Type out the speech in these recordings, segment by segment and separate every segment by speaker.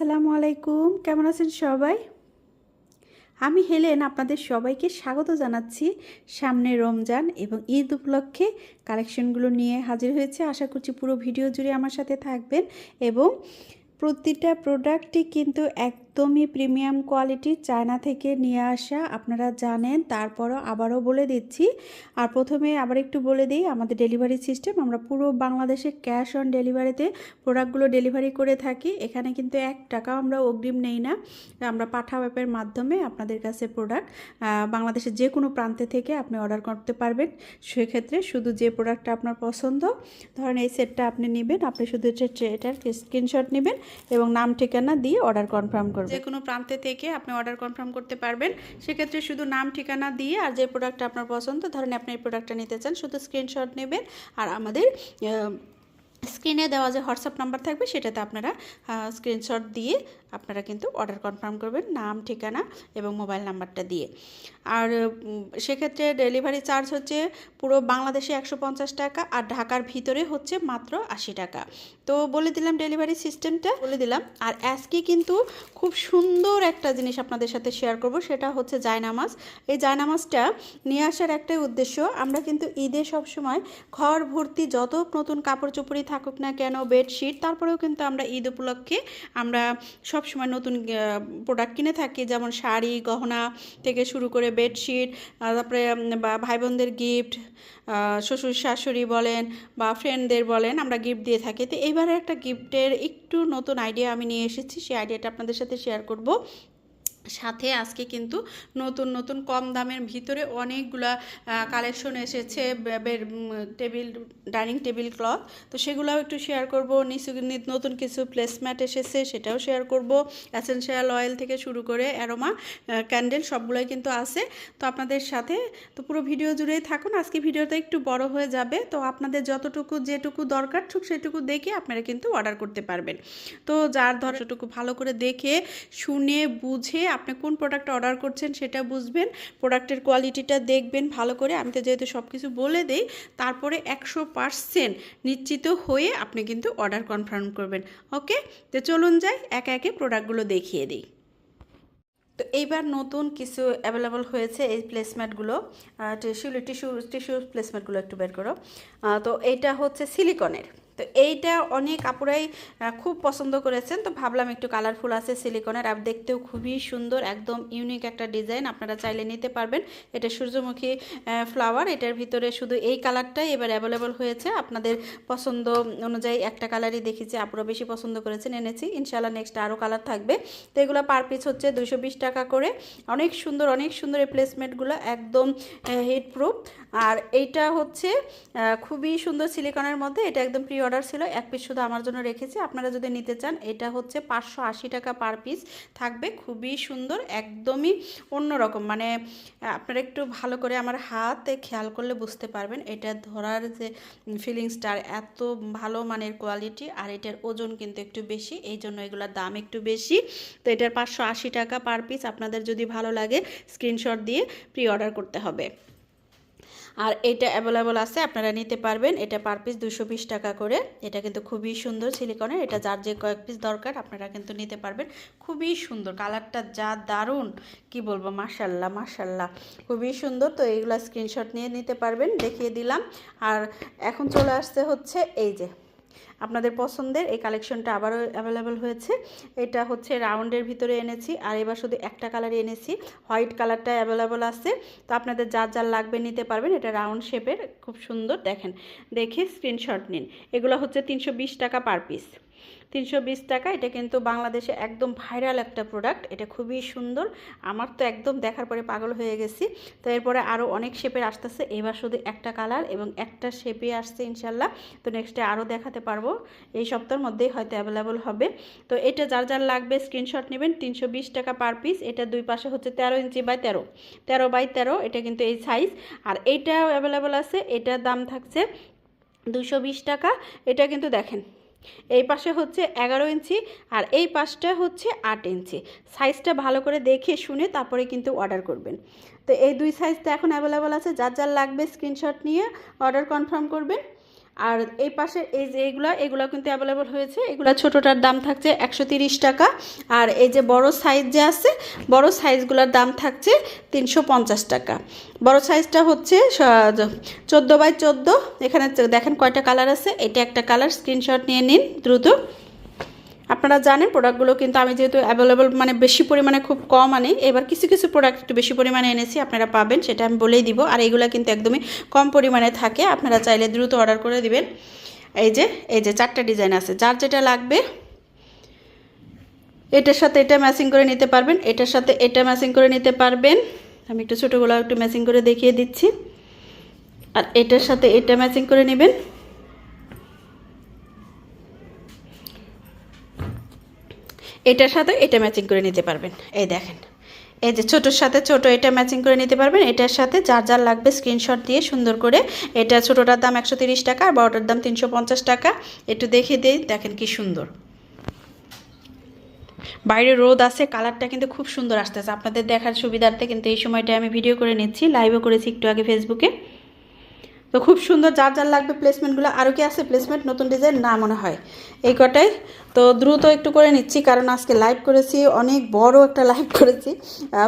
Speaker 1: আসসালামু আলাইকুম। কেমন আছেন সবাই? আমি হেলেন আপনাদের সবাইকে স্বাগত জানাচ্ছি সামনে রমজান এবং ঈদ উপলক্ষে কালেকশনগুলো নিয়ে হাজির হয়েছে। আশা করছি পুরো ভিডিও জুড়ে আমার সাথে থাকবেন এবং প্রতিটা প্রোডাক্টই কিন্তু একদমই প্রিমিয়াম কোয়ালিটি চায়না থেকে নিয়ে আসা, আপনারা জানেন, তারপরও আবারও বলে দিচ্ছি। আর প্রথমে আবার একটু বলে দিই, আমাদের ডেলিভারি সিস্টেম, আমরা পুরো বাংলাদেশে ক্যাশ অন ডেলিভারিতে প্রোডাক্টগুলো ডেলিভারি করে থাকি। এখানে কিন্তু এক টাকাও আমরা অগ্রিম নেই না। আমরা পাঠাও অ্যাপের মাধ্যমে আপনাদের কাছে প্রোডাক্ট বাংলাদেশের যে কোনো প্রান্তে থেকে আপনি অর্ডার করতে পারবেন। সেক্ষেত্রে শুধু যে প্রোডাক্টটা আপনার পছন্দ, ধরেন এই সেটটা আপনি নেবেন, আপনি শুধু এটা- এটার স্ক্রিনশট নেবেন এবং নাম, ঠিকানা দিয়ে অর্ডার কনফার্ম করবেন। যে কোনো প্রান্তে থেকে আপনি অর্ডার কনফার্ম করতে পারবেন। সেক্ষেত্রে শুধু নাম, ঠিকানা দিয়ে আর যে প্রোডাক্টটা আপনার পছন্দ, ধরেন আপনি এই প্রোডাক্টটা নিতে চান, শুধু স্ক্রিনশট নেবেন আর আমাদের স্ক্রিনে দেওয়া যে হোয়াটসঅ্যাপ নাম্বার থাকবে, সেটাতে আপনারা স্ক্রিনশট দিয়ে আপনারা কিন্তু অর্ডার কনফার্ম করবেন নাম, ঠিকানা এবং মোবাইল নাম্বারটা দিয়ে। আর সেক্ষেত্রে ডেলিভারি চার্জ হচ্ছে পুরো বাংলাদেশে একশো পঞ্চাশ টাকা আর ঢাকার ভিতরে হচ্ছে মাত্র আশি টাকা। তো বলে দিলাম ডেলিভারি সিস্টেমটা বলে দিলাম। আর আজকে কিন্তু খুব সুন্দর একটা জিনিস আপনাদের সাথে শেয়ার করব, সেটা হচ্ছে জায়নামাজ। এই জায়নামাজটা নিয়ে আসার একটাই উদ্দেশ্য, আমরা কিন্তু ঈদে সবসময় ঘর ভর্তি যত নতুন কাপড় চোপড়ি থাকুক না কেন বেডশিট তারপরেও কিন্তু আমরা ঈদ উপলক্ষে আমরা সবসময় নতুন প্রোডাক্ট কিনে থাকি। যেমন শাড়ি, গহনা থেকে শুরু করে বেডশিট তারপরে বা ভাই বোনদের গিফট শ্বশুর শাশুড়ি বলেন বা ফ্রেন্ডদের বলেন, আমরা গিফট দিয়ে থাকি। তো এবারে একটা গিফটের একটু নতুন আইডিয়া আমি নিয়ে এসেছি। সেই আইডিয়াটা আপনাদের সাথে শেয়ার করব। সাথে আজকে কিন্তু নতুন নতুন কম দামের ভিতরে অনেকগুলা কালেকশন এসেছে টেবিল ডাইনিং টেবিল ক্লথ তো সেগুলোও একটু শেয়ার করব। নিচু নতুন কিছু প্লেসম্যাট এসেছে, সেটাও শেয়ার করব। অ্যাসেনশিয়াল অয়েল থেকে শুরু করে অ্যারোমা ক্যান্ডেল সবগুলোই কিন্তু আছে। তো আপনাদের সাথে, তো পুরো ভিডিও জুড়েই থাকুন। আজকে ভিডিওটা একটু বড় হয়ে যাবে। তো আপনাদের যতটুকু, যেটুকু দরকার, ঠিক সেটুকু দেখে আপনারা কিন্তু অর্ডার করতে পারবেন। তো যার ধর সেটুকু ভালো করে দেখে, শুনে, বুঝে আপনি কোন প্রোডাক্ট অর্ডার করছেন সেটা বুঝবেন প্রোডাক্টের কোয়ালিটিটা দেখবেন ভালো করে। আমি তো যেহেতু সব কিছু বলে দেই, তারপরে একশো পার্সেন্ট নিশ্চিত হয়ে আপনি কিন্তু অর্ডার কনফার্ম করবেন। ওকে তো চলুন যাই, একে একে প্রোডাক্টগুলো দেখিয়ে দিই। তো এইবার নতুন কিছু অ্যাভেলেবল হয়েছে এই প্লেসমেন্টগুলো টিস্যু টিস্যু টিস্যু প্লেসমেন্টগুলো একটু বের করো। তো এইটা হচ্ছে সিলিকনের তো এইটা অনেক আপুরাই খুব পছন্দ করেছেন। তো ভাবলাম একটু কালারফুল আছে সিলিকনের, আর দেখতেও খুবই সুন্দর, একদম ইউনিক একটা ডিজাইন আপনারা চাইলে নিতে পারবেন। এটা সূর্যমুখী ফ্লাওয়ার, এটার ভিতরে শুধু এই কালারটাই এবার অ্যাভেলেবল হয়েছে। আপনাদের পছন্দ অনুযায়ী একটা কালারই দেখেছি আপনারা বেশি পছন্দ করেছেন, এনেছি। ইনশাল্লাহ নেক্সট আরও কালার থাকবে। তো এগুলো পার পিস হচ্ছে দুশো টাকা করে। অনেক সুন্দর অনেক সুন্দর এই প্লেসমেন্টগুলো একদম হিট প্রুফ আর এইটা হচ্ছে খুবই সুন্দর সিলিকনের মধ্যে, এটা একদম প্রি অর্ডার ছিল, এক পিস শুধু আমার জন্য রেখেছি। আপনারা যদি নিতে চান, এটা হচ্ছে পাঁচশো আশি টাকা পার পিস। থাকবে খুবই সুন্দর, একদমই অন্যরকম। মানে আপনারা একটু ভালো করে আমার হাতে খেয়াল করলে বুঝতে পারবেন, এটা ধরার যে ফিলিংসটার এত ভালো মানের কোয়ালিটি আর এটার ওজন কিন্তু একটু বেশি, এই জন্য এগুলোর দাম একটু বেশি। তো এটার পাঁচশো আশি টাকা পার পিস আপনাদের যদি ভালো লাগে, স্ক্রিনশট দিয়ে প্রি অর্ডার করতে হবে। আর এটা অ্যাভেলেবল আছে, আপনারা নিতে পারবেন। এটা পার পিস দুশো টাকা করে। এটা কিন্তু খুবই সুন্দর সিলিকনের এটা যার যে কয়েক পিস দরকার, আপনারা কিন্তু নিতে পারবেন। খুবই সুন্দর। কালারটা যা দারুণ, কি বলব, মাশাল্লাহ মার্শাল্লাহ খুবই সুন্দর। তো এইগুলো স্ক্রিনশট নিয়ে নিতে পারবেন, দেখিয়ে দিলাম। আর এখন চলে আসতে হচ্ছে এই যে আপনাদের পছন্দের এই কালেকশনটা আবারও অ্যাভেলেবেল হয়েছে। এটা হচ্ছে রাউন্ডের ভিতরে এনেছি, আর এবার শুধু একটা কালারই এনেছি। হোয়াইট কালারটা অ্যাভেলেবেল আছে। তো আপনাদের যার যার লাগবে নিতে পারবেন, এটা রাউন্ড শেপের খুব সুন্দর দেখেন। দেখে স্ক্রিনশট নিন। এগুলো হচ্ছে তিনশো বিশ টাকা পার পিস তিনশো বিশ টাকা, এটা কিন্তু বাংলাদেশে একদম ভাইরাল একটা প্রোডাক্ট এটা খুবই সুন্দর। আমার তো একদম দেখার পরে পাগল হয়ে গেছি। তো এরপরে আরও অনেক শেপের আসতেছে, এবার শুধু একটা কালার এবং একটা শেপে আসছে ইনশাল্লাহ তো নেক্সটে আরও দেখাতে পারব, এই সপ্তাহের মধ্যেই হয়তো অ্যাভেলেবল হবে। তো এটা যার যার লাগবে স্ক্রিনশট নেবেন, তিনশো বিশ টাকা পার পিস এটা দুই পাশে হচ্ছে তেরো ইঞ্চি বাই তেরো। তেরো বাই তেরো, এটা কিন্তু এই সাইজ আর এইটাও অ্যাভেলেবল আছে, এটার দাম থাকছে দুশো টাকা। এটা কিন্তু দেখেন এই পাশে হচ্ছে এগারো ইঞ্চি আর এই পাশটা হচ্ছে আট ইঞ্চি। সাইজটা ভালো করে দেখে শুনে তারপরে কিন্তু অর্ডার করবেন। তো এই দুই সাইজটা এখন অ্যাভেলেবল আছে। যার যার লাগবে স্ক্রিনশট নিয়ে অর্ডার কনফার্ম করবেন। আর এই পাশে এই যে এগুলা এগুলো কিন্তু অ্যাভেলেবল হয়েছে। এগুলো ছোটোটার দাম থাকছে একশো টাকা। আর এই যে বড় সাইজ যে আছে, বড় সাইজগুলোর দাম থাকছে তিনশো পঞ্চাশ টাকা। বড় সাইজটা হচ্ছে চোদ্দ বাই চোদ্দ। এখানে দেখেন কয়টা কালার আছে। এটা একটা কালার স্ক্রিনশট নিয়ে নিন দ্রুত। আপনারা জানেন প্রোডাক্টগুলো কিন্তু আমি যেহেতু অ্যাভেলেবল মানে বেশি পরিমাণে খুব কম আনি, এবার কিছু কিছু প্রোডাক্ট একটু বেশি পরিমাণে এনেছি, আপনারা পাবেন, সেটা আমি বলেই দিব। আর এইগুলো কিন্তু একদমই কম পরিমাণে থাকে, আপনারা চাইলে দ্রুত অর্ডার করে দিবেন। এই যে এই যে চারটা ডিজাইন আছে, যার যেটা লাগবে, এটার সাথে এটা ম্যাচিং করে নিতে পারবেন, এটার সাথে এটা ম্যাচিং করে নিতে পারবেন। আমি একটু ছোটোগুলো একটু ম্যাচিং করে দেখিয়ে দিচ্ছি। আর এটার সাথে এটা ম্যাচিং করে নেবেন। এটার সাথে এটা ম্যাচিং করে নিতে পারবেন। এই দেখেন। এই যে ছোটোর সাথে ছোট এটা ম্যাচিং করে নিতে পারবেন। এটার সাথে যার যার লাগবে স্ক্রিনশট দিয়ে সুন্দর করে এটা ছোটোটার দাম একশো টাকা, আর বড়টার দাম তিনশো পঞ্চাশ টাকা। একটু দেখে দিই, দেখেন কি সুন্দর। বাইরে রোদ আছে, কালারটা কিন্তু খুব সুন্দর আসতেছে। আপনাদের দেখার সুবিধার্থে কিন্তু এই সময়টা আমি ভিডিও করে নিচ্ছি। লাইভও করেছি একটু আগে ফেসবুকে তো খুব সুন্দর যার যার লাগবে প্লেসমেন্টগুলো আরও কি আছে প্লেসমেন্ট নতুন ডিজাইন না মনে হয়। এই কটাই। তো দ্রুত একটু করে নিচ্ছি, কারণ আজকে লাইভ করেছি, অনেক বড় একটা লাইভ করেছি।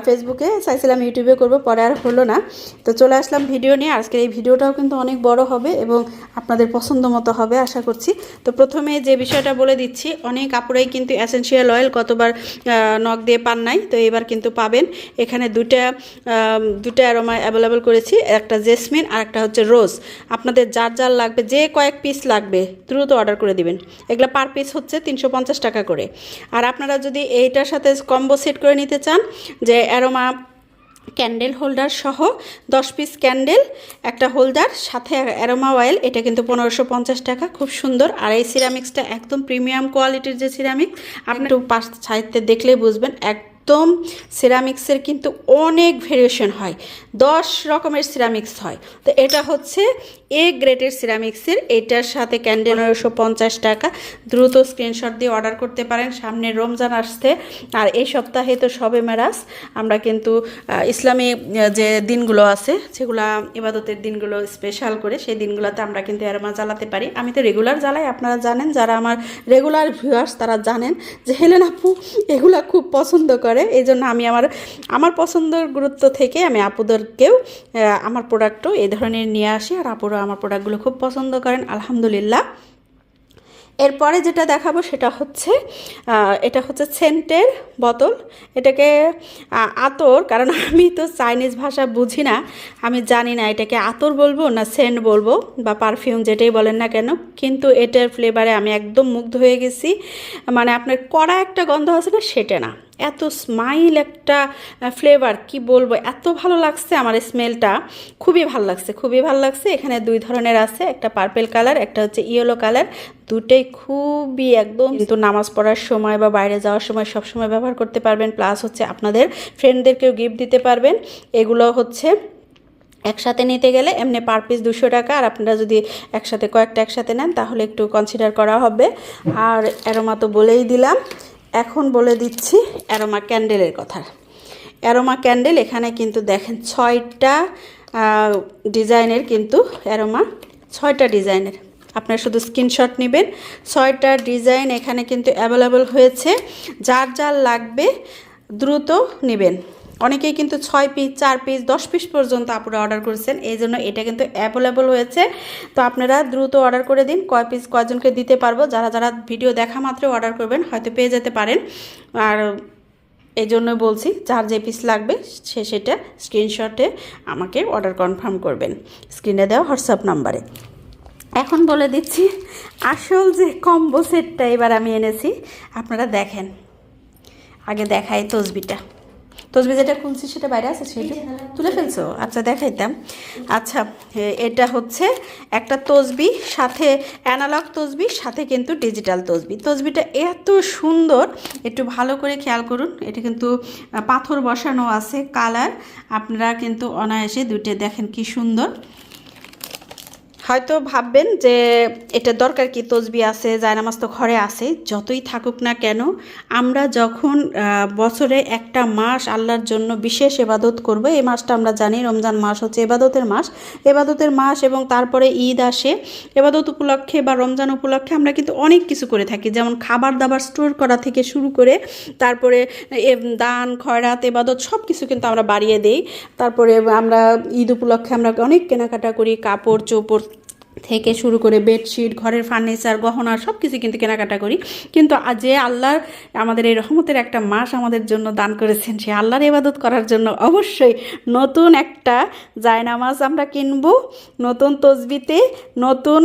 Speaker 1: ফেসবুকে চাইছিলাম ইউটিউবে করব, পরে আর হলো না। তো চলে আসলাম ভিডিও নিয়ে। আজকের এই ভিডিওটাও কিন্তু অনেক বড় হবে এবং আপনাদের পছন্দ মতো হবে, আশা করছি। তো প্রথমে যে বিষয়টা বলে দিচ্ছি, অনেক কাপড়েই কিন্তু অ্যাসেন্সিয়াল অয়েল কতবার নখ দিয়ে পান নাই, তো এবার কিন্তু পাবেন। এখানে দুটা দুটা অ্যারোমা অ্যাভেলেবেল করেছি, একটা জেসমিন আর একটা হচ্ছে রোজ আপনাদের যার যার লাগবে, যে কয়েক পিস লাগবে, দ্রুত অর্ডার করে দিবেন। এগুলো পার পিস হচ্ছে তিনশো পঞ্চাশ টাকা করে। আর আপনারা যদি এইটার সাথে কম্বো সেট করে নিতে চান, যে অ্যারোমা ক্যান্ডেল হোল্ডার সহ দশ পিস ক্যান্ডেল একটা হোল্ডার সাথে অ্যারোমা অয়েল এটা কিন্তু পনেরোশো পঞ্চাশ টাকা, খুব সুন্দর। আর এই সিরামিক্সটা একদম প্রিমিয়াম কোয়ালিটির যে সিরামিক আপনি একটু পাশ সাহিত্যে দেখলেই বুঝবেন এক একদম সিরামিক্সের কিন্তু অনেক ভেরিয়েশন হয়। দশ রকমের সিরামিক্স হয়। তো এটা হচ্ছে এ গ্রেটের সিরামিক্সের এটার সাথে ক্যান্ডেল নয়শো পঞ্চাশ টাকা। দ্রুত স্ক্রিনশট দিয়ে অর্ডার করতে পারেন। সামনে রমজান আসছে। আর এই সপ্তাহে তো সবে মেরাজ। আমরা কিন্তু ইসলামী যে দিনগুলো আছে যেগুলো ইবাদতের দিনগুলো স্পেশাল করে সেই দিনগুলোতে আমরা কিন্তু এরমা জ্বালাতে পারি। আমি তো রেগুলার জ্বালাই। আপনারা জানেন, যারা আমার রেগুলার ভিউয়ার্স তারা জানেন যে, হেলেন আপু, এগুলা খুব পছন্দ করে এই জন্য আমি আমার আমার পছন্দের গুরুত্ব থেকে আমি আপুদেরকেও আমার প্রোডাক্টও এই ধরনের নিয়ে আসি। আর আপুরা আমার প্রোডাক্টগুলো খুব পছন্দ করেন, আলহামদুলিল্লাহ। এরপরে যেটা দেখাবো সেটা হচ্ছে এটা হচ্ছে সেন্টের বোতল। এটাকে আতর, কারণ আমি তো চাইনিজ ভাষা বুঝি না। আমি জানি না এটাকে আতর বলব না সেন্ট বলব বা পারফিউম যেটাই বলেন না কেন। কিন্তু এটার ফ্লেভারে আমি একদম মুগ্ধ হয়ে গেছি। মানে আপনার কড়া একটা গন্ধ আছে না সেটা না। এত স্মাইল একটা ফ্লেভার কি বলব? এত ভালো লাগছে আমার স্মেলটা খুবই ভালো লাগছে, খুবই ভালো লাগছে। এখানে দুই ধরনের আছে, একটা পার্পেল কালার একটা হচ্ছে ইয়েলো কালার দুটোই খুবই একদম কিন্তু নামাজ পড়ার সময় বা বাইরে যাওয়ার সময় সব সময় ব্যবহার করতে পারবেন। প্লাস হচ্ছে আপনাদের ফ্রেন্ডদেরকেও গিফট দিতে পারবেন। এগুলো হচ্ছে একসাথে নিতে গেলে এমনি পার পিস দুশো টাকা। আর আপনারা যদি একসাথে কয়েকটা একসাথে নেন, তাহলে একটু কনসিডার করা হবে। আর এরমা তো বলেই দিলাম। এখন বলে দিচ্ছি অ্যারোমা ক্যান্ডেলের কথা। অ্যারোমা ক্যান্ডেল এখানে কিন্তু দেখেন ছয়টা ডিজাইনের কিন্তু অ্যারোমা, ছয়টা ডিজাইনের। আপনারা শুধু স্ক্রিনশট নেবেন। ছয়টা ডিজাইন এখানে কিন্তু অ্যাভেলেবল হয়েছে। যার যার লাগবে দ্রুত নেবেন। অনেকেই কিন্তু ছয় পিস চার পিস দশ পিস পর্যন্ত আপনারা অর্ডার করেছেন। এই জন্য এটা কিন্তু অ্যাভেলেবল হয়েছে। তো আপনারা দ্রুত অর্ডার করে দিন। কয় পিস কয়জনকে দিতে পারব? যারা যারা ভিডিও দেখা মাত্র অর্ডার করবেন, হয়তো পেয়ে যেতে পারেন। আর এই জন্য বলছি, যার যে পিস লাগবে, সে সেটা স্ক্রিনশটে আমাকে অর্ডার কনফার্ম করবেন। স্ক্রিনে দেওয়া হোয়াটসঅ্যাপ নাম্বারে এখন বলে দিচ্ছি, আসল যে কম্বো সেটটা এবার আমি এনেছি, আপনারা দেখেন। আগে দেখাই তসবিটা। তসবি যেটা খুলছি সেটা বাইরে আছে সেটা তুলে ফেলছো? আচ্ছা দেখাইতাম। আচ্ছা এটা হচ্ছে একটা তসবি সাথে অ্যানালগ তসবি সাথে কিন্তু ডিজিটাল তসবি। তসবিটা এত সুন্দর একটু ভালো করে খেয়াল করুন। এটা কিন্তু পাথর বসানো আছে কালার। আপনারা কিন্তু অনায়াসে দুইটা দেখেন কি সুন্দর। হয়তো ভাববেন যে এটা দরকার কি, তসবি আছে, জায়নামাজ তো ঘরে আছে, যতই থাকুক না কেন, আমরা যখন বছরে একটা মাস আল্লাহর জন্য বিশেষ এবাদত করব, এই মাসটা আমরা জানি রমজান মাস হচ্ছে এবাদতের মাস এবাদতের মাস এবং তারপরে ঈদ আসে, এবাদত উপলক্ষে বা রমজান উপলক্ষে আমরা কিন্তু অনেক কিছু করে থাকি, যেমন খাবার দাবার স্টোর করা থেকে শুরু করে, তারপরে দান, খয়রাত, এবাদত সব কিছু কিন্তু আমরা বাড়িয়ে দেই, তারপরে আমরা ঈদ উপলক্ষে আমরা অনেক কেনাকাটা করি, কাপড়, চোপড় থেকে শুরু করে বেডশিট, ঘরের ফার্নিচার, গহনা সব কিছু কিন্তু কেনাকাটা করি। কিন্তু যে আল্লাহর আমাদের এই রহমতের একটা মাস আমাদের জন্য দান করেছেন, সে আল্লাহর ইবাদত করার জন্য অবশ্যই নতুন একটা জায়নামাজ আমরা কিনবো, নতুন তসবিতে, নতুন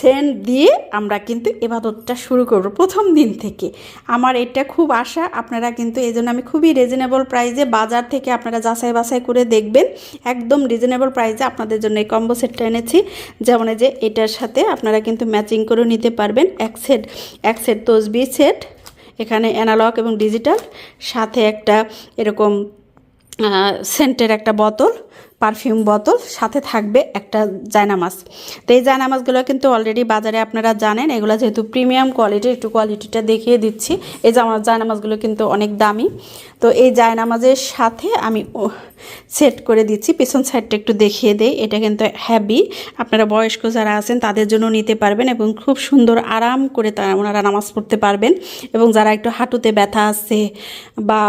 Speaker 1: সেন্ট দিয়ে আমরা কিন্তু এবাদতটা শুরু করব প্রথম দিন থেকে। আমার এটা খুব আশা, আপনারা কিন্তু এই জন্য আমি খুবই রিজনেবল প্রাইজে বাজার থেকে আপনারা যাচাই বাছাই করে দেখবেন। একদম রিজনেবল প্রাইজে আপনাদের জন্য এই কম্বো সেটটা এনেছি। যেমন যে এটার সাথে আপনারা কিন্তু ম্যাচিং করে নিতে পারবেন এক সেট এক সেট তসবি সেট, এখানে অ্যানালগ এবং ডিজিটাল, সাথে একটা এরকম সেন্টের একটা বোতল পারফিউম বোতল সাথে থাকবে একটা জায়নামাজ তো এই জায়নামাজগুলো কিন্তু অলরেডি বাজারে আপনারা জানেন, এগুলো যেহেতু প্রিমিয়াম কোয়ালিটির একটু কোয়ালিটিটা দেখিয়ে দিচ্ছি। এই জামা জায়নামাজগুলো কিন্তু অনেক দামি। তো এই জায়নামাজের সাথে আমি সেট করে দিচ্ছি, পেছন সাইডটা একটু দেখিয়ে দেই, এটা কিন্তু হ্যাভি আপনারা বয়স্ক যারা আছেন, তাদের জন্য নিতে পারবেন এবং খুব সুন্দর আরাম করে তারা ওনারা নামাজ পড়তে পারবেন। এবং যারা একটু হাঁটুতে ব্যথা আছে বা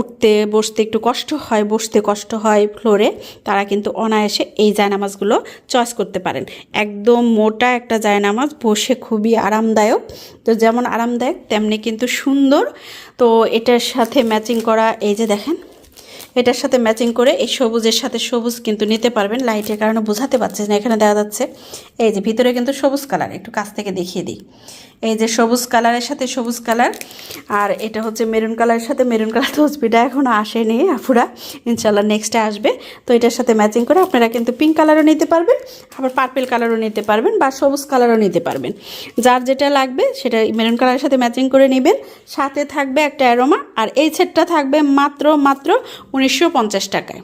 Speaker 1: উঠতে, বসতে একটু কষ্ট হয়, বসতে কষ্ট হয় ফ্লোরে তারা কিন্তু অনায়াসে এই জায়নামাজগুলো চয়েস করতে পারেন। একদম মোটা একটা জায়নামাজ, বসে খুবই আরামদায়ক। তো যেমন আরামদায়ক, তেমনি কিন্তু সুন্দর। তো এটার সাথে ম্যাচিং করা, এই যে দেখেন, এটার সাথে ম্যাচিং করে এই সবুজের সাথে সবুজ কিন্তু নিতে পারবেন। লাইটের কারণে বোঝাতে পারছে না, এখানে দেখা যাচ্ছে। এই যে ভিতরে কিন্তু সবুজ কালার, একটু কাছ থেকে দেখিয়ে দিই। এই যে সবুজ কালারের সাথে সবুজ কালার, আর এটা হচ্ছে মেরুন কালারের সাথে মেরুন কালার তসবিটা এখনও আসেনি আফুরা ইনশাল্লাহ নেক্সটে আসবে। তো এটার সাথে ম্যাচিং করে আপনারা কিন্তু পিঙ্ক কালারও নিতে পারবেন, আবার পার্পেল কালারও নিতে পারবেন বা সবুজ কালারও নিতে পারবেন। যার যেটা লাগবে সেটা মেরুন কালারের সাথে ম্যাচিং করে নেবেন। সাথে থাকবে একটা অ্যারোমা আর এই সেটটা থাকবে মাত্র মাত্র উনিশশো পঞ্চাশ টাকায়।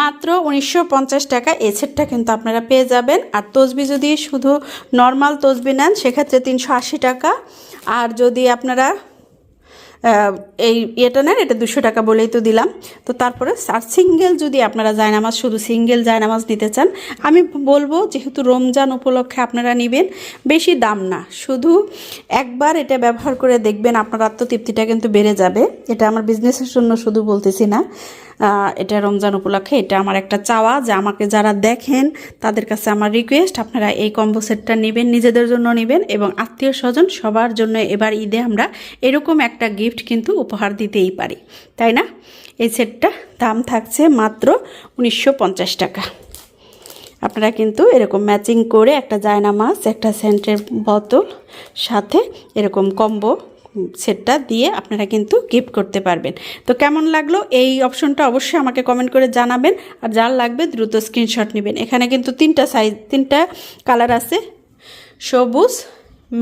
Speaker 1: মাত্র উনিশশো পঞ্চাশ টাকা এই সেটটা কিন্তু আপনারা পেয়ে যাবেন। আর তসবি যদি শুধু নর্মাল তসবি নেন, সেক্ষেত্রে তিনশো আশি টাকা। আর যদি আপনারা এই ইয়েটা নেন, এটা দুশো টাকা বলেই তো দিলাম। তো তারপরে আর সিঙ্গেল যদি আপনারা জায়নামাজ, শুধু সিঙ্গেল জায়নামাজ নিতে চান, আমি বলব যেহেতু রমজান উপলক্ষে আপনারা নেবেন, বেশি দাম না। শুধু একবার এটা ব্যবহার করে দেখবেন, আপনার আত্মতৃপ্তিটা কিন্তু বেড়ে যাবে। এটা আমার বিজনেসের জন্য শুধু বলতেছি না। এটা রমজান উপলক্ষে এটা আমার একটা চাওয়া যে আমাকে যারা দেখেন, তাদের কাছে আমার রিকোয়েস্ট আপনারা এই কম্বো সেটটা নেবেন, নিজেদের জন্য নেবেন এবং আত্মীয় স্বজন সবার জন্য এবার ঈদে আমরা এরকম একটা গিফট কিন্তু উপহার দিতেই পারি। তাই না? এই সেটটা দাম থাকছে মাত্র উনিশশো পঞ্চাশ টাকা। আপনারা কিন্তু এরকম ম্যাচিং করে একটা জায়নামাজ, একটা সেন্টের বোতল, সাথে এরকম কম্বো সেটটা দিয়ে আপনারা কিন্তু গিফট করতে পারবেন। তো কেমন লাগল? এই অপশনটা অবশ্যই আমাকে কমেন্ট করে জানাবেন। আর যার লাগবে দ্রুত স্ক্রিনশট নেবেন। এখানে কিন্তু তিনটা সাইজ তিনটা কালার আছে। সবুজ,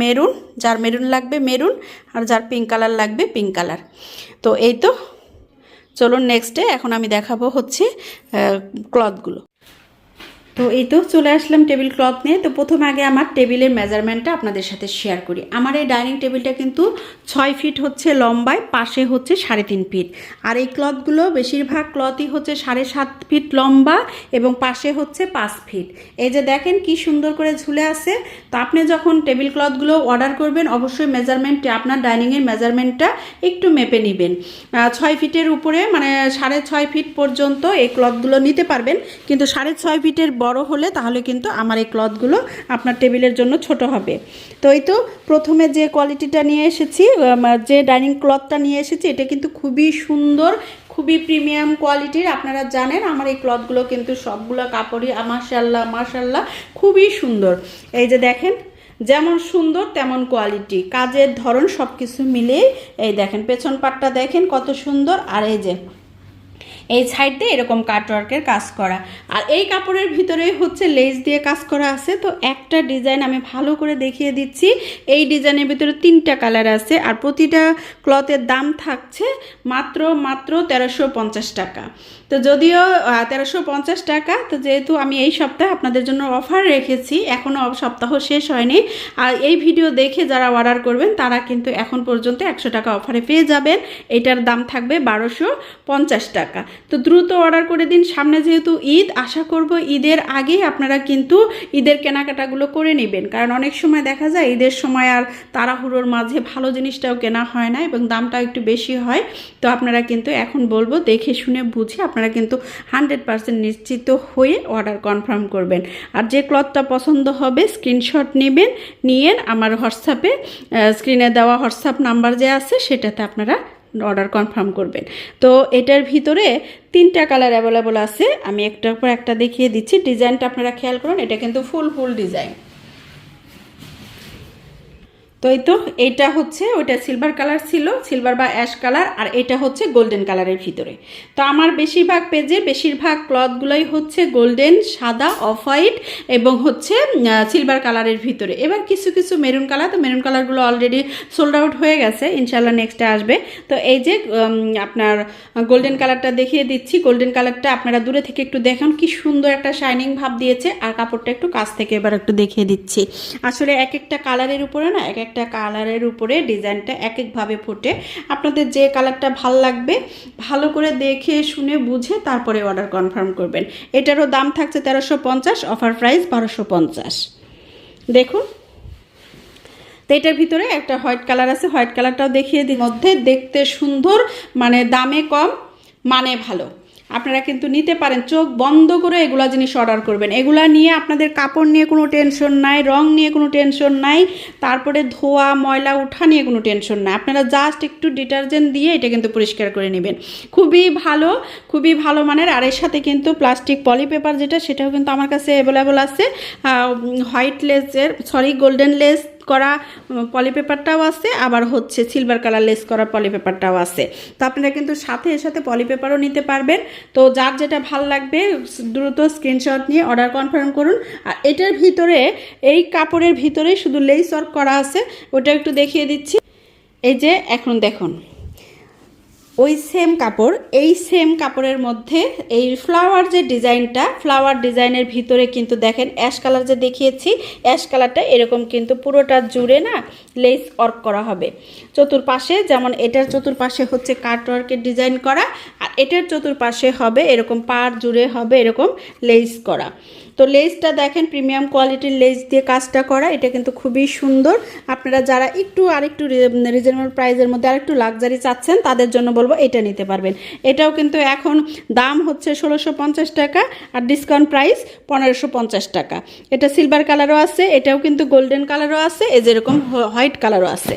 Speaker 1: মেরুন, যার মেরুন লাগবে মেরুন, আর যার পিঙ্ক কালার লাগবে পিঙ্ক কালার তো এই তো, চলুন নেক্সটে এখন আমি দেখাবো হচ্ছে ক্লথগুলো তো এই তো চলে আসলাম টেবিল ক্লথ নিয়ে। তো প্রথম আগে আমার টেবিলের মেজারমেন্টটা আপনাদের সাথে শেয়ার করি। আমার এই ডাইনিং টেবিলটা কিন্তু ছয় ফিট হচ্ছে লম্বায়, পাশে হচ্ছে সাড়ে তিন ফিট আর এই ক্লথগুলো বেশিরভাগ ক্লথই হচ্ছে সাড়ে সাত ফিট লম্বা এবং পাশে হচ্ছে পাঁচ ফিট এই যে দেখেন কি সুন্দর করে ঝুলে আছে। তো আপনি যখন টেবিল ক্লথগুলো অর্ডার করবেন, অবশ্যই মেজারমেন্টে আপনার ডাইনিংয়ের মেজারমেন্টটা একটু মেপে নেবেন। ছয় ফিটের উপরে মানে সাড়ে ছয় ফিট পর্যন্ত এই ক্লথগুলো নিতে পারবেন। কিন্তু সাড়ে ছয় ফিটের বড় হলে তাহলে কিন্তু আমার এই ক্লথগুলো আপনার টেবিলের জন্য ছোট হবে। তো এই তো প্রথমে যে কোয়ালিটিটা নিয়ে এসেছি যে ডাইনিং ক্লথটা নিয়ে এসেছি, এটা কিন্তু খুবই সুন্দর, খুবই প্রিমিয়াম কোয়ালিটির। আপনারা জানেন আমার এই ক্লথগুলো কিন্তু সবগুলো কাপড়ই মাশাল্লাহ মাশাল্লাহ খুবই সুন্দর। এই যে দেখেন, যেমন সুন্দর তেমন কোয়ালিটি। কাজের ধরন সব কিছু মিলিয়ে, এই দেখেন, পেছন পাটটা দেখেন কত সুন্দর। আর এই যে এই সাইড দিয়ে এরকম কাটওয়ার্কের কাজ করা। আর এই কাপড়ের ভিতরে হচ্ছে লেস দিয়ে কাজ করা আছে। তো একটা ডিজাইন আমি ভালো করে দেখিয়ে দিচ্ছি। এই ডিজাইনের ভিতরে তিনটা কালার আছে আর প্রতিটা ক্লথের দাম থাকছে মাত্র মাত্র তেরোশো টাকা। তো যদিও তেরোশো পঞ্চাশ টাকা, তো যেহেতু আমি এই সপ্তাহে আপনাদের জন্য অফার রেখেছি এখনও সপ্তাহ শেষ হয়নি, আর এই ভিডিও দেখে যারা অর্ডার করবেন, তারা কিন্তু এখন পর্যন্ত একশো টাকা অফারে পেয়ে যাবেন, এটার দাম থাকবে বারোশো পঞ্চাশ টাকা। তো দ্রুত অর্ডার করে দিন, সামনে যেহেতু ঈদ, আশা করব ঈদের আগেই আপনারা কিন্তু ঈদের কেনাকাটাগুলো করে নেবেন, কারণ অনেক সময় দেখা যায়, ঈদের সময় আর তাড়াহুড়োর মাঝে ভালো জিনিসটাও কেনা হয় না এবং দামটাও একটু বেশি হয়, তো আপনারা কিন্তু এখন বলব, দেখে শুনে বুঝে আপনারা কিন্তু হান্ড্রেড পারসেন্ট নিশ্চিত হয়ে অর্ডার কনফার্ম করবেন। আর যে ক্লথটা পছন্দ হবে, স্ক্রিনশট নেবেন, নিয়ে আমার হোয়াটসঅ্যাপে স্ক্রিনে দেওয়া হোয়াটসঅ্যাপ নাম্বার যে আছে, সেটাতে আপনারা অর্ডার কনফার্ম করবেন। তো এটার ভিতরে তিনটা কালার অ্যাভেলেবল আছে। আমি একটার পর একটা দেখিয়ে দিচ্ছি। ডিজাইনটা আপনারা খেয়াল করুন, এটা কিন্তু ফুল ফুল ডিজাইন। তো এই তো এইটা হচ্ছে, ওইটা সিলভার কালার ছিল সিলভার বা অ্যাশ কালার আর এটা হচ্ছে গোল্ডেন কালারের ভিতরে। তো আমার বেশিরভাগ পেজে বেশিরভাগ ক্লথগুলোই হচ্ছে গোল্ডেন সাদা অফ হোয়াইট এবং হচ্ছে সিলভার কালারের ভিতরে। এবার কিছু কিছু মেরুন কালার তো মেরুন কালারগুলো অলরেডি সোল্ড আউট হয়ে গেছে ইনশাল্লাহ নেক্সটে আসবে। তো এই যে আপনার গোল্ডেন কালারটা দেখিয়ে দিচ্ছি। গোল্ডেন কালারটা আপনারা দূরে থেকে একটু দেখান, কি সুন্দর একটা শাইনিং ভাব দিয়েছে। আর কাপড়টা একটু কাছ থেকে এবার একটু দেখিয়ে দিচ্ছি। আসলে এক একটা কালারের উপরে না, এক এক একটা কালারের উপরে ডিজাইনটা এক একভাবে ফোটে। আপনাদের যে কালারটা ভালো লাগবে, ভালো করে দেখে শুনে বুঝে তারপরে অর্ডার কনফার্ম করবেন। এটারও দাম থাকছে তেরোশো পঞ্চাশ, অফার প্রাইস বারোশো পঞ্চাশ। দেখুন। তো এটার ভিতরে একটা হোয়াইট কালার আছে, হোয়াইট কালারটাও দেখিয়ে দিই। মধ্যে দেখতে সুন্দর মানে দামে কম মানে ভালো। আপনারা কিন্তু নিতে পারেন। চোখ বন্ধ করে এগুলা জিনিস অর্ডার করবেন। এগুলা নিয়ে আপনাদের কাপড় নিয়ে কোনো টেনশন নাই, রং নিয়ে কোনো টেনশন নাই, তারপরে ধোয়া, ময়লা, উঠা নিয়ে কোনো টেনশন নাই। আপনারা জাস্ট একটু ডিটারজেন্ট দিয়ে এটা কিন্তু পরিষ্কার করে নেবেন। খুবই ভালো খুবই ভালো মানের। আর এর সাথে কিন্তু প্লাস্টিক পলি পেপার যেটা, সেটাও কিন্তু আমার কাছে অ্যাভেলেবল আছে। হোয়াইট লেসের সরি গোল্ডেন লেস করা পলিপেপারটাও আছে, আবার হচ্ছে সিলভার কালার লেস করা পলিপেপারটাও আছে। তো আপনারা কিন্তু সাথে এর সাথে পলিপেপারও নিতে পারবেন। তো যার যেটা ভালো লাগবে দ্রুত স্ক্রিনশট নিয়ে অর্ডার কনফার্ম করুন। আর এটার ভিতরে, এই কাপড়ের ভিতরে শুধু লেস ওয়ার্ক করা আছে। ওটা একটু দেখিয়ে দিচ্ছি। এই যে, এখন দেখুন। ওই সেম কাপড়, এই সেম কাপড়ের মধ্যে এই ফ্লাওয়ার যে ডিজাইনটা ফ্লাওয়ার ডিজাইনের ভিতরে কিন্তু দেখেন অ্যাশ কালার যে দেখিয়েছি অ্যাশ কালারটা এরকম কিন্তু পুরোটা জুড়ে না লেস ওয়ার্ক করা হবে। চতুর্পাশে যেমন এটার চতুর্পাশে হচ্ছে কাট ওয়ার্কের ডিজাইন করা, আর এটার চতুর্পাশে হবে এরকম পার জুড়ে হবে এরকম লেস করা। তো লেসটা দেখেন প্রিমিয়াম কোয়ালিটির লেস দিয়ে কাজটা করা, এটা কিন্তু খুবই সুন্দর। আপনারা যারা একটু আরেকটু রিজনেবল প্রাইসের মধ্যে আরেকটু লাক্সারি চাচ্ছেন, তাদের জন্য বলব এটা নিতে পারবেন। এটাও কিন্তু এখন দাম হচ্ছে ষোলোশো টাকা আর ডিসকাউন্ট প্রাইস পনেরোশো টাকা। এটা সিলভার কালারও আছে, এটাও কিন্তু গোল্ডেন কালারও আছে এ যেরকম হোয়াইট কালারও আছে।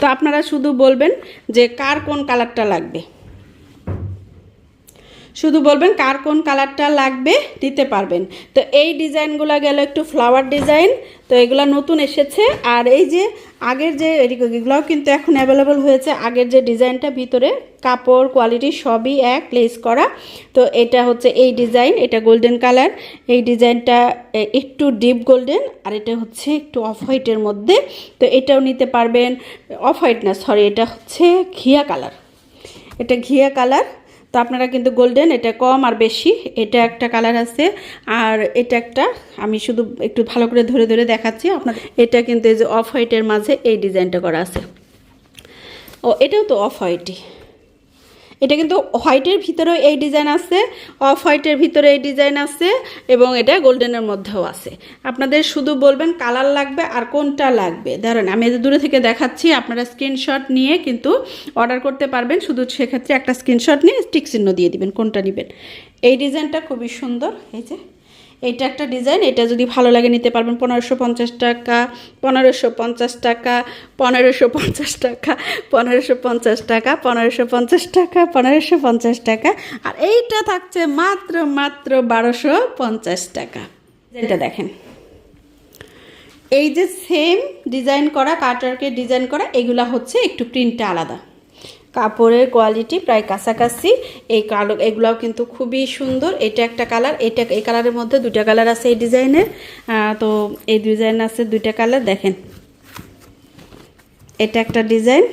Speaker 1: তো আপনারা শুধু বলবেন যে কার কোন কালারটা লাগবে। শুধু বলবেন কার কোন কালারটা লাগবে দিতে পারবেন। তো এই ডিজাইনগুলো গেল একটু ফ্লাওয়ার ডিজাইন, তো এগুলো নতুন এসেছে। আর এই যে আগের যে এগুলোও কিন্তু এখন অ্যাভেলেবল হয়েছে। আগের যে ডিজাইনটা ভিতরে কাপড় কোয়ালিটি সবই এক লেস করা। তো এটা হচ্ছে এই ডিজাইন, এটা গোল্ডেন কালার এই ডিজাইনটা একটু ডিপ গোল্ডেন আর এটা হচ্ছে একটু অফ হোয়াইটের মধ্যে। তো এটাও নিতে পারবেন অফ হোয়াইট না সরি এটা হচ্ছে ঘিয়া কালার এটা ঘিয়া কালার তো আপনারা কিন্তু গোল্ডেন এটা কম আর বেশি। এটা একটা কালার আছে। আর এটা একটা, আমি শুধু একটু ভালো করে ধরে ধরে দেখাচ্ছি আপনার এটা কিন্তু এই যে অফ হোয়াইটের মাঝে এই ডিজাইনটা করা আছে। ও, এটাও তো অফ হোয়াইটই এটা কিন্তু হোয়াইটের ভিতরেও এই ডিজাইন আছে, অফ হোয়াইটের ভিতরে এই ডিজাইন আছে এবং এটা গোল্ডেনের মধ্যেও আছে। আপনাদের শুধু বলবেন কালার লাগবে আর কোনটা লাগবে। ধরেন আমি এদের দূরে থেকে দেখাচ্ছি, আপনারা স্ক্রিনশট নিয়ে কিন্তু অর্ডার করতে পারবেন। শুধু সেক্ষেত্রে একটা স্ক্রিনশট নিয়ে স্টিক চিহ্ন দিয়ে দিবেন, কোনটা নেবেন। এই ডিজাইনটা খুবই সুন্দর, এই যে। এটা একটা ডিজাইন, এটা যদি ভালো লাগে নিতে পারবেন। পনেরোশো পঞ্চাশ টাকা, পনেরোশো পঞ্চাশ টাকা, পনেরোশো পঞ্চাশ টাকা, পনেরোশো পঞ্চাশ টাকা, পনেরোশো পঞ্চাশ টাকা, পনেরোশো পঞ্চাশ টাকা। আর এইটা থাকছে মাত্র মাত্র বারোশো পঞ্চাশ টাকা। এটা দেখেন। এই যে সেম ডিজাইন করা কাটারকে ডিজাইন করা, এগুলা হচ্ছে একটু প্রিন্টটা আলাদা। কাপড়ের কোয়ালিটি প্রায় কাছাকাছি। এই কালো, এগুলাও কিন্তু খুবই সুন্দর। এটা একটা কালার এটা, এই কালারের মধ্যে দুটা কালার আছে এই ডিজাইনের তো এই ডিজাইন আছে দুইটা কালার দেখেন। এটা একটা ডিজাইন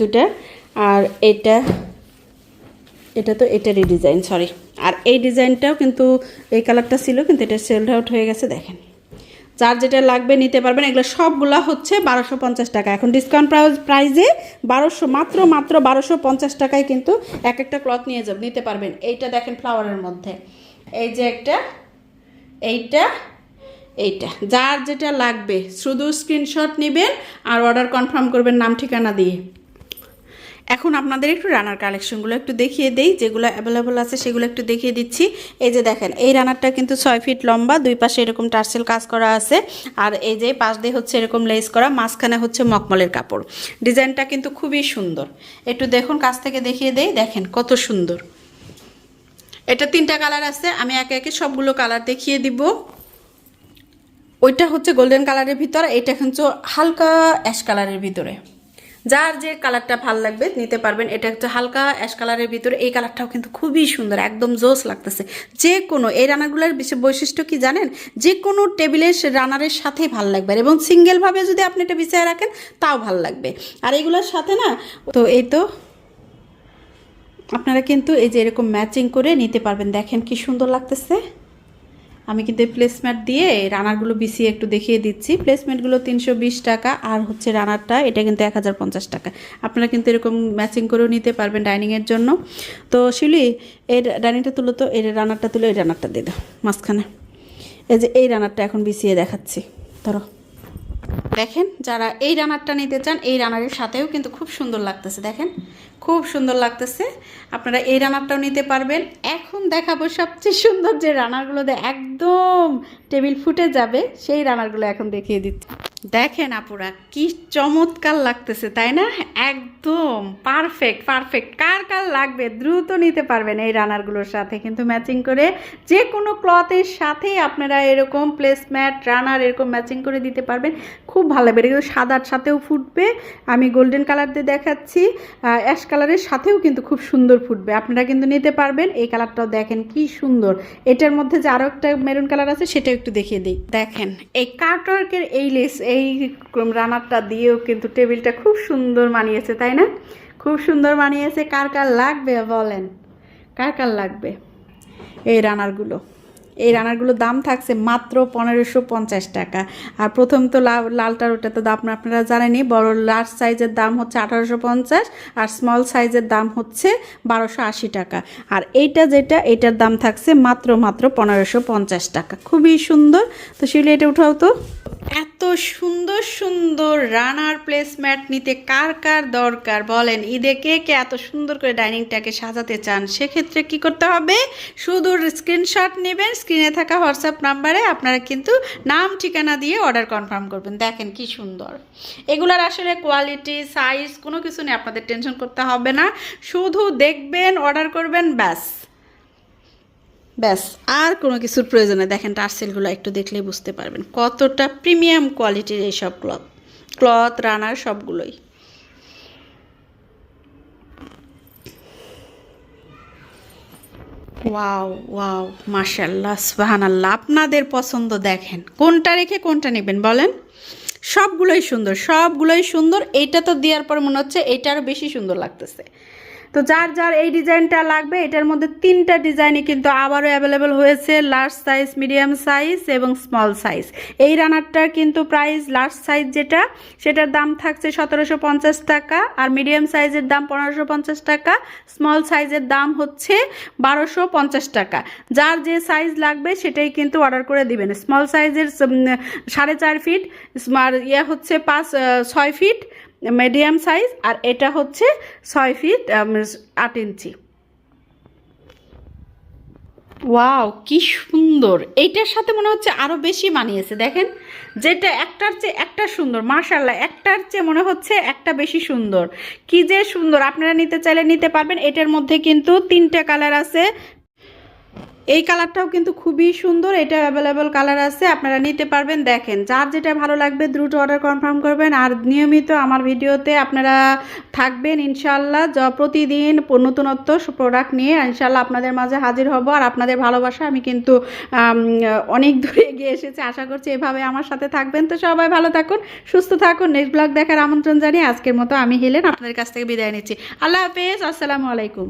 Speaker 1: দুটা আর এটা এটা তো এটারই ডিজাইন সরি আর এই ডিজাইনটাও কিন্তু, এই কালারটা ছিল, কিন্তু এটা সেলড আউট হয়ে গেছে, দেখেন। যার যেটা লাগবে নিতে পারবেন, এগুলো সবগুলা হচ্ছে বারোশো পঞ্চাশ টাকা। এখন ডিসকাউন্ট প্রাইজে বারোশো মাত্র মাত্র বারোশো পঞ্চাশ টাকায় কিন্তু এক একটা ক্লথ নিয়ে যাব, নিতে পারবেন। এইটা দেখেন ফ্লাওয়ারের মধ্যে। এই যে একটা, এইটা এইটা। যার যেটা লাগবে, শুধু স্ক্রিনশট নেবেন আর অর্ডার কনফার্ম করবেন নাম, ঠিকানা দিয়ে। এখন আপনাদের একটু রানার কালেকশনগুলো একটু দেখিয়ে দেই, যেগুলো অ্যাভেলেবল আছে সেগুলো একটু দেখিয়ে দিচ্ছি। এই যে দেখেন, এই রানারটা কিন্তু ছয় ফিট লম্বা, দুই পাশে এরকম টার্সেল কাজ করা আছে। আর এই যে পাশ দিয়ে হচ্ছে এরকম লেস করা, মাঝখানে হচ্ছে মকমলের কাপড়। ডিজাইনটা কিন্তু খুবই সুন্দর। একটু দেখুন, কাছ থেকে দেখিয়ে দেই। দেখেন, কত সুন্দর। এটা তিনটা কালার আছে, আমি একে একে সবগুলো কালার দেখিয়ে দিব। ওইটা হচ্ছে গোল্ডেন কালারের ভিতর, এটা কিন্তু হালকা অ্যাশ কালারের ভিতরে। যার যে কালারটা ভালো লাগবে নিতে পারবেন। এটা হচ্ছে হালকা অ্যাশ কালারের ভিতরে। এই কালারটাও কিন্তু খুবই সুন্দর, একদম জোস লাগতেছে। যে কোনো, এই রানারগুলোর বিশেষ বৈশিষ্ট্য কি জানেন? যে কোনো টেবিলের রানারের সাথে ভালো লাগবে। এবং সিঙ্গেলভাবে যদি আপনি এটা বিছায় রাখেন, তাও ভালো লাগবে। আর এগুলোর সাথে না, তো এই তো আপনারা কিন্তু এই যে এরকম ম্যাচিং করে নিতে পারবেন। দেখেন কি সুন্দর লাগতেছে। আমি কিন্তু প্লেসমেন্ট দিয়ে রানারগুলো বিছিয়ে একটু দেখিয়ে দিচ্ছি। প্লেসমেন্টগুলো তিনশো বিশ টাকা, আর হচ্ছে রানারটা এটা কিন্তু এক হাজার পঞ্চাশ টাকা। আপনারা কিন্তু এরকম ম্যাচিং করেও নিতে পারবেন ডাইনিংয়ের জন্য। তো শিলি এর ডাইনিংটা তুলো তো, এর রানারটা তুলে, এই রানারটা দিয়ে দাও, মাঝখানে। এই যে এই রানারটা এখন বিছিয়ে দেখাচ্ছি। ধরো। দেখেন, যারা এই রানারটা নিতে চান, এই রানারের সাথেও কিন্তু খুব সুন্দর লাগতেছে, দেখেন। খুব সুন্দর লাগতেছে। আপনারা এই রানারটাও নিতে পারবেন। এখন দেখাবো সবচেয়ে সুন্দর যে রানারগুলো একদম টেবিল ফুটে যাবে, সেই রানারগুলো এখন দেখিয়ে দিচ্ছি। দেখেন আপুরা, কি চমৎকার লাগতেছে, তাই না? একদম পারফেক্ট পারফেক্ট কার কার লাগবে দ্রুত নিতে পারবেন এই রানারগুলোর সাথে। কিন্তু ম্যাচিং করে যে কোনো ক্লথের সাথেই আপনারা এরকম প্লেসম্যাট রানার এরকম ম্যাচিং করে দিতে পারবেন। খুব ভালো লাগবে। এটা কিন্তু সাদার সাথেও ফুটবে। আমি গোল্ডেন কালার দিয়ে দেখাচ্ছি। অ্যাশ কালারের সাথেও কিন্তু খুব সুন্দর ফুটবে। আপনারা কিন্তু নিতে পারবেন। এই কালারটাও দেখেন কি সুন্দর। এটার মধ্যে যে আরও একটা মেরুন কালার আছে, সেটাও একটু দেখিয়ে দিই। দেখেন, এই কার্টওয়ার্কের এই লেস এই রানারটা দিয়েও কিন্তু টেবিলটা খুব সুন্দর মানিয়েছে, তাই না? খুব সুন্দর মানিয়েছে। কার কার লাগবে বলেন? কার কার লাগবে এই রানারগুলো? এই রানারগুলোর দাম থাকছে মাত্র পনেরোশো পঞ্চাশ টাকা। আর প্রথম তো লাল, লালটার ওটা তো দাম আপনারা জানেনই, বড় লার্জ সাইজের দাম হচ্ছে আঠারোশো পঞ্চাশ, আর স্মল সাইজের দাম হচ্ছে বারোশো আশি টাকা। আর এইটা যেটা, এটার দাম থাকছে মাত্র মাত্র পনেরোশো পঞ্চাশ টাকা। খুবই সুন্দর। তো সেগুলো এটা উঠাও তো। সুন্দর সুন্দর রানার প্লেসম্যাট নিতে কার কার দরকার বলেন? ঈদে কে কে এত সুন্দর করে ডাইনিংটাকে সাজাতে চান? সেক্ষেত্রে কি করতে হবে? শুধু স্ক্রিনশট নেবেন স্ক্রিনে থাকা হোয়াটসঅ্যাপ নাম্বারে আপনারা কিন্তু নাম, ঠিকানা দিয়ে অর্ডার কনফার্ম করবেন। দেখেন কি সুন্দর। এগুলার আসলে কোয়ালিটি সাইজ কোনো কিছু নিয়ে আপনাদের টেনশন করতে হবে না। শুধু দেখবেন অর্ডার করবেন, ব্যাস। ব্যাস, আর কোনো কিছুর প্রয়োজনে দেখেন, টার্সেলগুলো একটু দেখলেই বুঝতে পারবেন কতটা প্রিমিয়াম কোয়ালিটির এইসব ক্লথ ক্লথ রানার সবগুলোই। ওয়াও ওয়াও মাশাল্লাহ সুবহানাল্লাহ। আপনাদের পছন্দ দেখেন, কোনটা রেখে কোনটা নেবেন বলেন? সবগুলোই সুন্দর সবগুলোই সুন্দর। এইটা তো দেওয়ার পর মনে হচ্ছে এইটা আরও বেশি সুন্দর লাগতেছে। তো যার যার এই ডিজাইনটা লাগবে, এটার মধ্যে তিনটা ডিজাইনই কিন্তু আবারও অ্যাভেলেবেল হয়েছে লার্জ সাইজ মিডিয়াম সাইজ এবং স্মল সাইজ এই রানারটার কিন্তু প্রাইস লার্জ সাইজ যেটা, সেটার দাম থাকছে সতেরোশো পঞ্চাশ টাকা আর মিডিয়াম সাইজের দাম পনেরোশো টাকা স্মল সাইজের দাম হচ্ছে বারোশো টাকা। যার যে সাইজ লাগবে, সেটাই কিন্তু অর্ডার করে দিবেন। স্মল সাইজের সাড়ে চার ফিট আর ইয়ে হচ্ছে পাঁচ ছয় ফিট মিডিয়াম সাইজ আর এটা হচ্ছে ছয় ফিট আট ইঞ্চি। ওয়াও, কি সুন্দর। এইটার সাথে মনে হচ্ছে আরও বেশি মানিয়েছে দেখেন। যেটা একটার চেয়ে একটা সুন্দর মার্শাল্লাহ একটার চেয়ে মনে হচ্ছে একটা বেশি সুন্দর। কি যে সুন্দর, আপনারা নিতে চাইলে নিতে পারবেন। এটার মধ্যে কিন্তু তিনটা কালার আছে এই কালারটাও কিন্তু খুবই সুন্দর, এটা অ্যাভেলেবেল কালার আছে, আপনারা নিতে পারবেন। দেখেন, যার যেটা ভালো লাগবে দ্রুত অর্ডার কনফার্ম করবেন। আর নিয়মিত আমার ভিডিওতে আপনারা থাকবেন ইনশাল্লাহ প্রতিদিন নতুনত্ব প্রোডাক্ট নিয়ে ইনশাল্লাহ আপনাদের মাঝে হাজির হব। আর আপনাদের ভালোবাসা আমি কিন্তু অনেক দূরে এগিয়ে এসেছি, আশা করছি এভাবে আমার সাথে থাকবেন। তো সবাই ভালো থাকুন, সুস্থ থাকুন। নেক্সট ব্লগ দেখার আমন্ত্রণ জানিয়ে আজকের মতো আমি হেলেন, আপনাদের কাছ থেকে বিদায় নিচ্ছি। আল্লাহ হাফেজ, আসসালামু আলাইকুম।